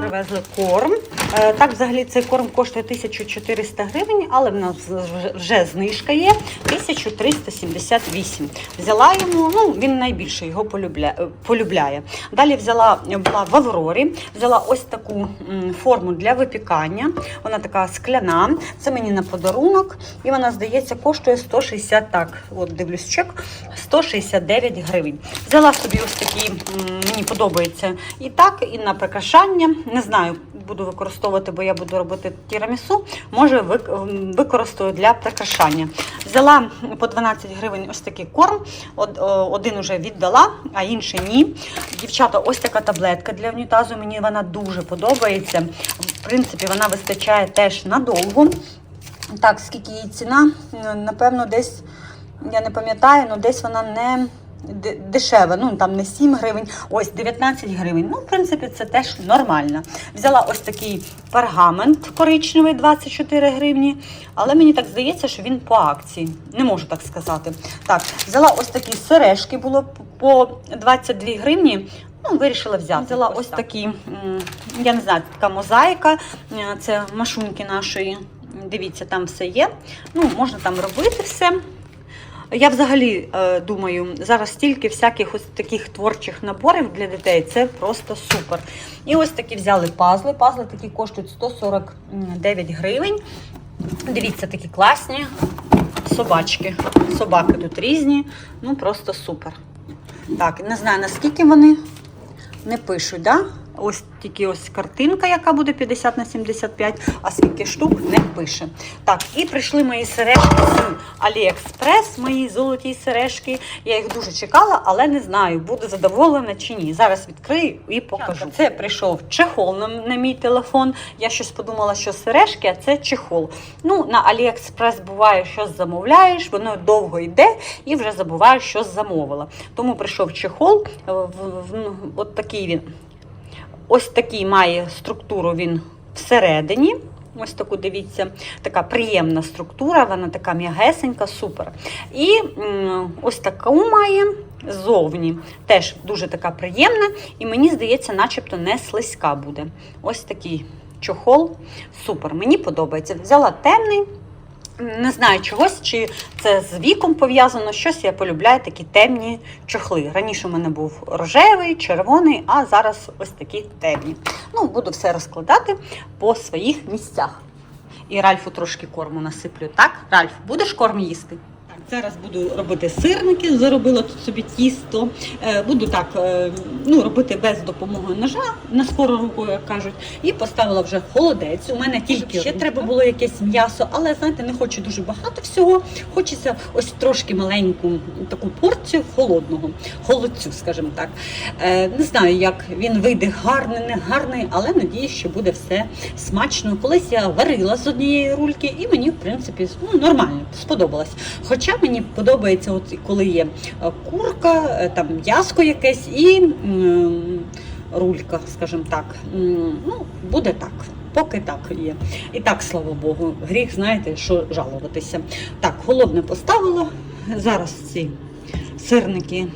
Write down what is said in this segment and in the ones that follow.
Привезли корм. Е, Так, взагалі цей корм коштує 1400 гривень, але в нас вже- знижка є 1378. Взяла йому, ну він найбільше його е, полюбляє. Далі взяла була в Аврорі, взяла ось таку форму для випікання. Вона така скляна. Це мені на подарунок, і вона, здається, коштує 160, так, от дивлюсь чек, 169 гривень. Взяла собі ось такі, мені подобається і так, і на прикрашання. Не знаю, буду використовувати, бо я буду робити тірамісу. Може, вик- м, використаю для прикрашання. Взяла по 12 гривень ось такий корм. Один уже віддала, а інший ні. Дівчата, ось така таблетка для унітазу. Мені вона дуже подобається. В принципі, вона вистачає теж надовго. Так, скільки її ціна? Напевно, десь, я не пам'ятаю, але десь вона не дешева. Ну, там не 7 гривень, ось 19 гривень. Ну, в принципі, це теж нормально. Взяла ось такий пергамент коричневий, 24 гривні. Але мені так здається, що він по акції. Не можу так сказати. Так, взяла ось такі сережки, було по 22 гривні. Ну, вирішила взяти. Взяла ось, такі, я не знаю, така мозаїка. Е, Це машунки нашої. Дивіться, там все є. Ну, можна там робити все. Я взагалі е, думаю, зараз стільки всяких ось таких творчих наборів для дітей, це просто супер. І ось такі взяли пазли. Пазли такі коштують 149 гривень. Дивіться, такі класні собачки. Собаки тут різні, ну просто супер. Так, не знаю наскільки вони не пишуть, да? Ось тільки ось картинка, яка буде 50 на 75, а скільки штук не пише. Так, і прийшли мої сережки з Аліекспрес, мої золоті сережки. Я їх дуже чекала, але не знаю, буду задоволена чи ні. Зараз відкрию і покажу. Це прийшов чехол на, на мій телефон. Я щось подумала, що сережки, а це чехол. Ну, на Аліекспрес буває, що замовляєш, воно довго йде і вже забуваєш, що замовила. Тому прийшов чехол, е, в, в, от такий він. Ось такий має структуру він всередині. Ось таку, дивіться, така приємна структура, вона така м'ягесенька, супер. І ось таку має ззовні. Теж дуже така приємна, і мені здається, начебто не слизька буде. Ось такий чохол. Супер. Мені подобається. Взяла темний. Не знаю чогось, чи це з віком пов'язано. Щось я полюбляю такі темні чохли. Раніше в мене був рожевий, червоний, а зараз ось такі темні. Ну, буду все розкладати по своїх місцях. І Ральфу трошки корму насиплю. Так, Ральф, будеш корм їсти? Зараз буду робити сирники, заробила тут собі тісто. Е, Буду так е, ну, робити без допомоги ножа на скору руку, як кажуть. І поставила вже холодець. У мене тільки ще треба було якесь м'ясо, але знаєте, не хочу дуже багато всього. Хочеться ось трошки маленьку таку порцію холодного, холодцю, скажімо так. Е, Не знаю, як він вийде гарний, не гарний, але надіюсь, що буде все смачно. Колись я варила з однієї рульки, і мені, в принципі, ну, нормально сподобалось. Хоча мені подобається, от коли є е, курка, е, там м'яско якесь і рулька, скажімо так. Ну, буде так. Поки так є. І так, слава Богу, гріх, знаєте, що жалуватися. Так, холодне поставила. Зараз ці сирники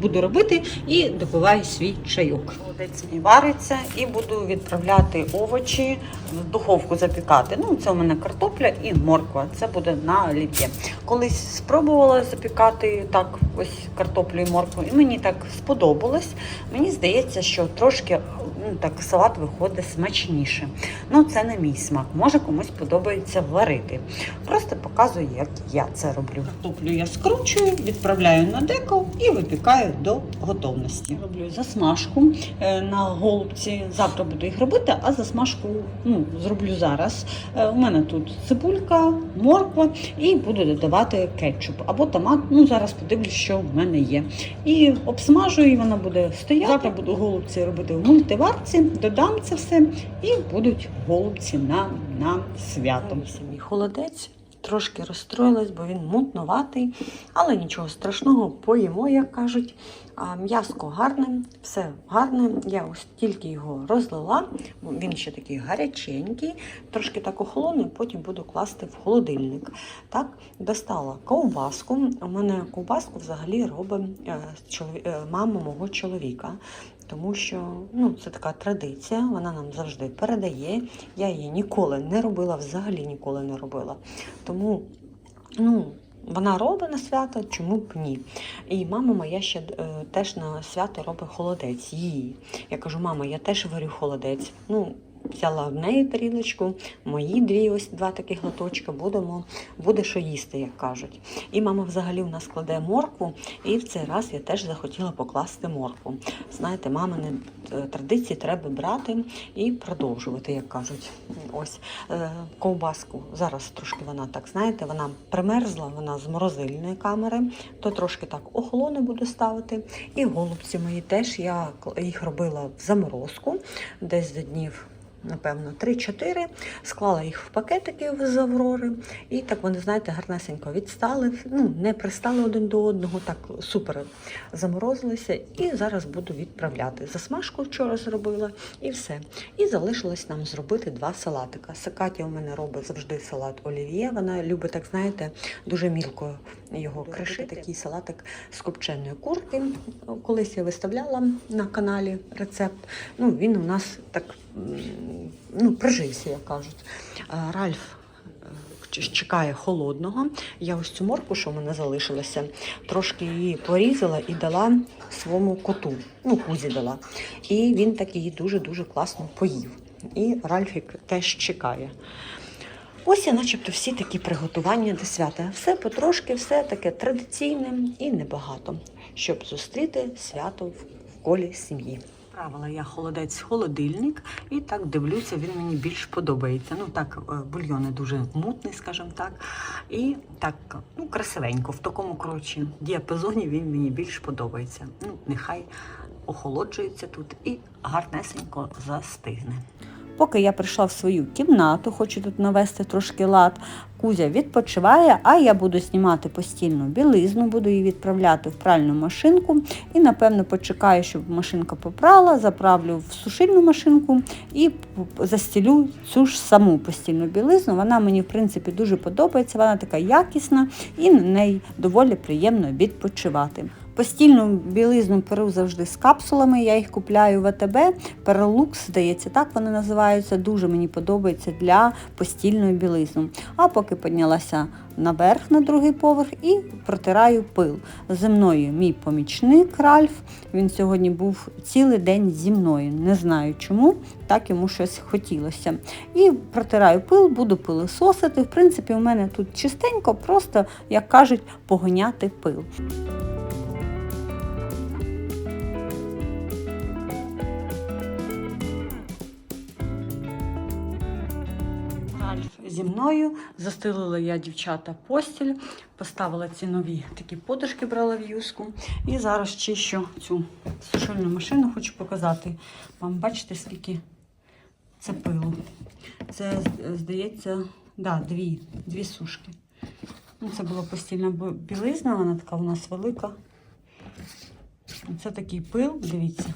буду робити і допиваю свій чайок. Холодець мій вариться і буду відправляти овочі в духовку запікати. Ну, це у мене картопля і морква. Це буде на олів'є. Колись спробувала запікати так, ось картоплю і моркву, і мені так сподобалось. Мені здається, що трошки ну, так салат виходить смачніше. Ну, це не мій смак. Може комусь подобається варити. Просто показую, як я це роблю. Картоплю я скручую, відправляю на деко і випікаю до готовності. Роблю засмажку е, на голубці. Завтра буду їх робити, а засмажку ну, зроблю зараз. Е, У мене тут цибулька, морква і буду додавати кетчуп або томат. Ну зараз подивлюсь, що в мене є. І обсмажую, і вона буде стояти. Завтра буду голубці робити в мультиварці, додам це все і будуть голубці на, на свято. Мій холодець. Трошки розстроїлась, бо він мутноватий, але нічого страшного, поїмо, як кажуть. М'яско гарне, все гарне. Я ось тільки його розлила. Він ще такий гаряченький, трошки так охолоне, потім буду класти в холодильник. Так, достала ковбаску. У мене ковбаску взагалі робить е, е, мама мого чоловіка. Тому що ну, це така традиція, вона нам завжди передає. Я її ніколи не робила, взагалі ніколи не робила. Тому ну, вона робить на свято, чому б ні. І мама моя ще е, теж на свято робить холодець. Її. Я кажу, мама, я теж варю холодець. Ну, взяла в неї тарілочку, мої дві, ось два таких лоточка, будемо, буде що їсти, як кажуть. І мама взагалі у нас кладе моркву, і в цей раз я теж захотіла покласти моркву. Знаєте, мамини е, традиції треба брати і продовжувати, як кажуть. Ось е, ковбаску. Зараз трошки вона так, знаєте, вона примерзла, вона з морозильної камери, то трошки так охолоне буду ставити. І голубці мої теж я їх робила в заморозку, десь за днів. Напевно, 3-4, склала їх в пакетики з Аврори, і так вони, знаєте, гарнесенько відстали, ну, не пристали один до одного, так супер заморозилися. І зараз буду відправляти. Засмажку вчора зробила і все. І залишилось нам зробити два салатика. Катя у мене робить завжди салат олів'є. Вона любить, так знаєте, дуже мілко його кришити. Такий салатик з копченої курки. Колись я виставляла на каналі рецепт. Ну, він у нас так ну, прижився, як кажуть. Ральф е, чекає холодного. Я ось цю морку, що в мене залишилася, трошки її порізала і дала своєму коту. Ну, кузі дала. І він так її дуже-дуже класно поїв. І Ральфік теж чекає. Ось я начебто всі такі приготування до свята. Все потрошки, все таке традиційне і небагато, щоб зустріти свято в колі сім'ї. Правила я холодець в холодильник і так дивлюся, він мені більш подобається. Ну так, е, бульйон не дуже мутний, скажімо так. І так, ну, красивенько, в такому коротше діапазоні він мені більш подобається. Ну, нехай охолоджується тут і гарнесенько застигне. Поки я прийшла в свою кімнату, хочу тут навести трошки лад. Кузя відпочиває, а я буду знімати постільну білизну, буду її відправляти в пральну машинку і, напевно, почекаю, щоб машинка попрала, заправлю в сушильну машинку і застілю цю ж саму постільну білизну. Вона мені, в принципі, дуже подобається, вона така якісна і на неї доволі приємно відпочивати. Постільну білизну перу завжди з капсулами. Я їх купляю в АТБ. Перелукс, здається, так вони називаються. Дуже мені подобається для постільної білизни. А поки піднялася наверх на другий поверх і протираю пил. Зі мною мій помічник Ральф. Він сьогодні був цілий день зі мною. Не знаю чому, так йому щось хотілося. І протираю пил, буду пилисосити. В принципі, у мене тут чистенько, просто, як кажуть, погоняти пил. Зі мною. Застелила я дівчата постіль, поставила ці нові такі подушки, брала в юску. І зараз чищу цю сушильну машину, хочу показати вам. Бачите, скільки це пилу. Це, здається, да, дві, дві сушки. Ну, Це була постільна білизна, вона така у нас велика. Це такий пил, дивіться.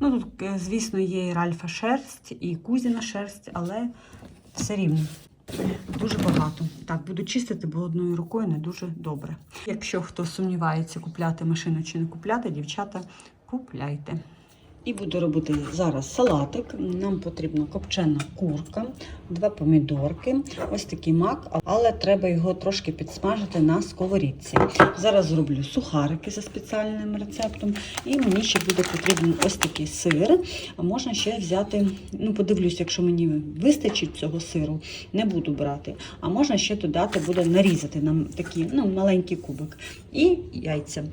Ну, тут, е, звісно, є і Ральфа шерсть, і Кузіна шерсть, але все рівно. Дуже багато. Так, буду чистити, бо одною рукою не дуже добре. Якщо хто сумнівається, купляти машину чи не купляти, дівчата, купляйте. І буду робити зараз салатик. Нам потрібна копчена курка, два помідорки, ось такий мак, але треба його трошки підсмажити на сковорідці. Зараз зроблю сухарики за спеціальним рецептом. І мені ще буде потрібен ось такий сир. А можна ще взяти, ну подивлюсь, якщо мені вистачить цього сиру, не буду брати. А можна ще додати, буде нарізати нам такі ну, маленький кубик. І яйця.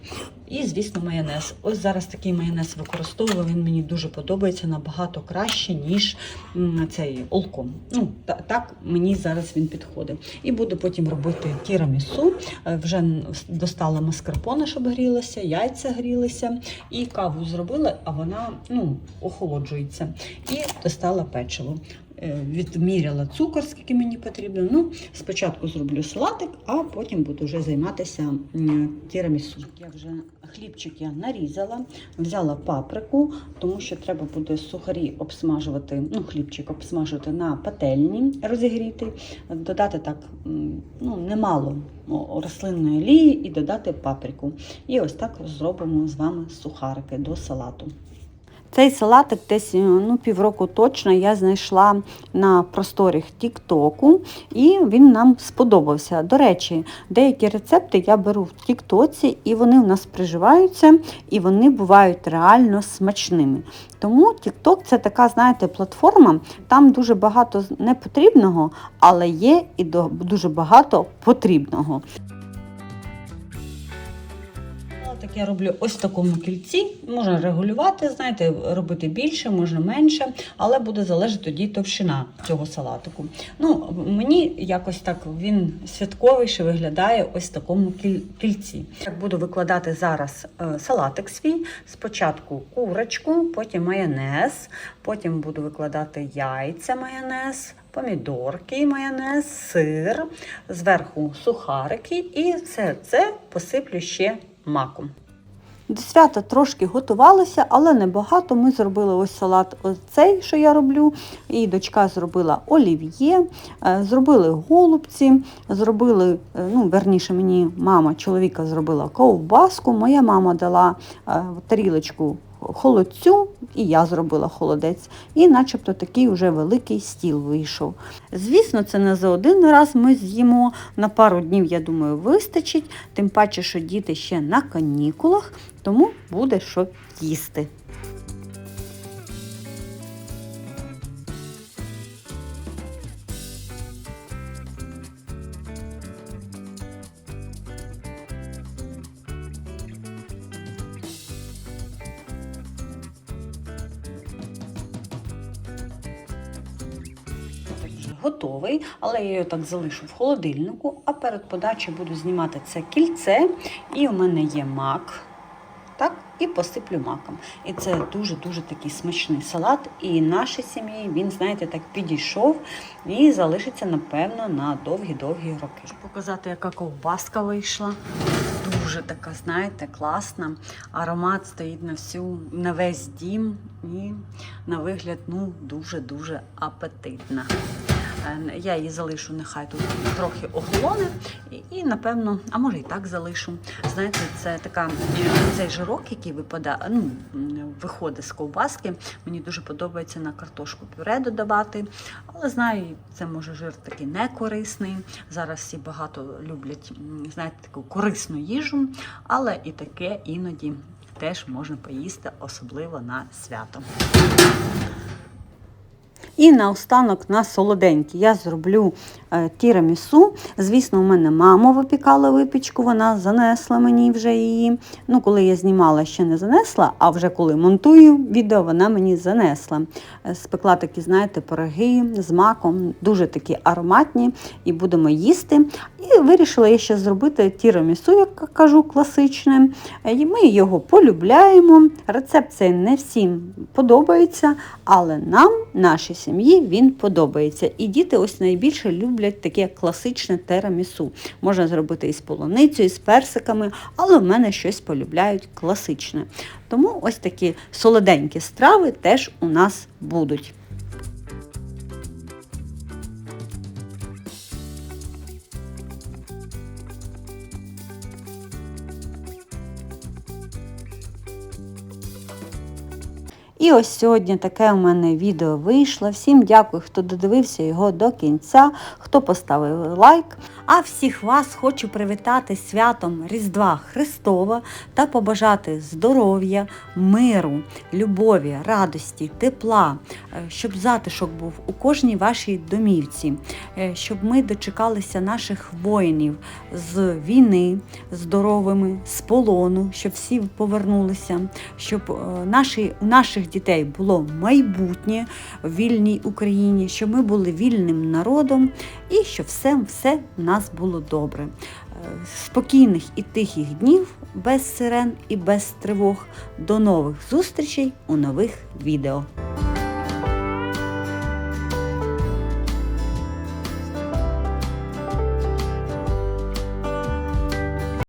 І, звісно, майонез. Ось зараз такий майонез використовую. Він мені дуже подобається набагато краще, ніж цей олком. Ну, та- так мені зараз він підходить. І буду потім робити тірамісу. Е, Вже достала маскарпоне, щоб грілося, яйця грілися, і каву зробила, а вона ну, охолоджується. І достала печиво. Е, відміряла цукор, скільки мені потрібно. Ну, спочатку зроблю салатик, а потім буду вже займатися тірамісу. Я вже хлібчик я нарізала, взяла паприку, тому що треба буде сухарі обсмажувати, ну, хлібчик обсмажувати на пательні розігріти, додати так ну, немало рослинної олії і додати паприку. І ось так зробимо з вами сухарики до салату. Цей салатик десь ну, півроку точно я знайшла на просторах Тіктоку, і він нам сподобався. До речі, деякі рецепти я беру в Тіктоці, і вони у нас приживаються, і вони бувають реально смачними. Тому Тікток це така, знаєте, платформа, там дуже багато непотрібного, але є і дуже багато потрібного. Я роблю ось в такому кільці. Можна регулювати, знаєте, робити більше, можна менше, але буде залежати тоді товщина цього салатику. Ну, мені якось так він святковіше виглядає ось в такому кільці. Так буду викладати зараз е, салатик свій. Спочатку курочку, потім майонез, потім буду викладати яйця, майонез. Помідорки, майонез, сир, зверху сухарики і все це посиплю ще маком. До свята трошки готувалося, але небагато. Ми зробили ось салат ось цей, що я роблю. І дочка зробила олів'є, е, зробили голубці, зробили, е, ну, верніше, мені мама чоловіка зробила ковбаску, моя мама дала е, тарілочку холодцю, і я зробила холодець. І начебто такий вже великий стіл вийшов. Звісно, це не за один раз ми з'їмо. На пару днів, я думаю, вистачить, тим паче, що діти ще на канікулах, тому буде що їсти. Я його так залишу в холодильнику, а перед подачею буду знімати це кільце, і у мене є мак. Так, і посиплю маком. І це дуже-дуже такий смачний салат. І нашій сім'ї він, знаєте, так підійшов і залишиться, напевно, на довгі-довгі роки. Щоб показати, яка ковбаска вийшла. Дуже така, знаєте, класна. Аромат стоїть на всю, на весь дім і на вигляд ну, дуже-дуже апетитна. Е, Я її залишу, нехай тут трохи охолоне, і, напевно, а може і так залишу. Знаєте, це така цей жирок, який випадає, ну, виходить з ковбаски. Мені дуже подобається на картошку пюре додавати. Але знаю, це може жир такий не корисний. Зараз всі багато люблять, знаєте, таку корисну їжу, але і таке іноді теж можна поїсти, особливо на свято. І наостанок на солоденький я зроблю е, тірамісу. Звісно, у мене мама випікала випічку, вона занесла мені вже її. Ну, коли я знімала, ще не занесла, а вже коли монтую відео, вона мені занесла. Е, Спекла такі, знаєте, пироги з маком, дуже такі ароматні, і будемо їсти. І вирішила я ще зробити тірамісу, як кажу, класичне. Е, І ми його полюбляємо. Рецепт цей не всім подобається, але нам, нашій сім'ї, він подобається. І діти ось найбільше люблять таке класичне терамісу. Можна зробити із полуницею, з персиками, але в мене щось полюбляють класичне. Тому ось такі солоденькі страви теж у нас будуть. І ось сьогодні таке у мене відео вийшло. Всім дякую, хто додивився його до кінця, хто поставив лайк. А всіх вас хочу привітати святом Різдва Христова та побажати здоров'я, миру, любові, радості, тепла, е, щоб затишок був у кожній вашій домівці, е, щоб ми дочекалися наших воїнів з війни здоровими, з полону, щоб всі повернулися, щоб е, наші, у наших дітей було майбутнє в вільній Україні, щоб ми були вільним народом і щоб все, все в нас було добре. Е, Спокійних і тихих днів без сирен і без тривог. До нових зустрічей у нових відео.